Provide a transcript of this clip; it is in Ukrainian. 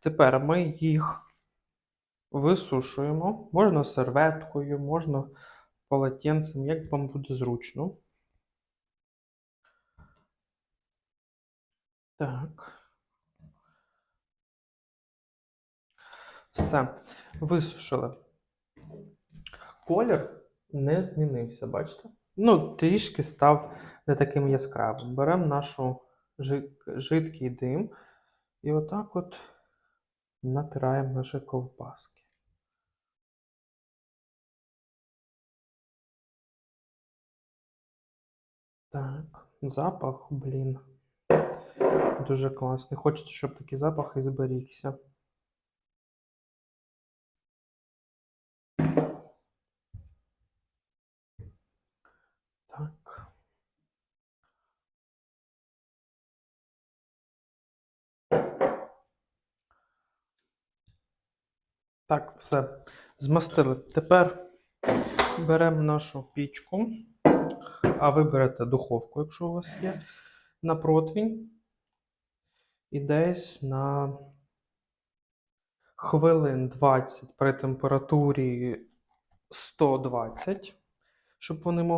Тепер ми їх висушуємо. Можна серветкою, можна полотенцем, як вам буде зручно. Так. Все. Висушили. Колір не змінився, бачите? Ну, трішки став не таким яскравим. Беремо нашу жи- жидкий дим і отак от натираємо наші ковбаски. Так, запах, блін. Дуже класний. Хочеться, щоб такий запах і зберігся. Так. Так, все. Змастили. Тепер беремо нашу пічку, а ви берете духовку, якщо у вас є, на противень. І десь на хвилин 20 при температурі 120, щоб вони могли.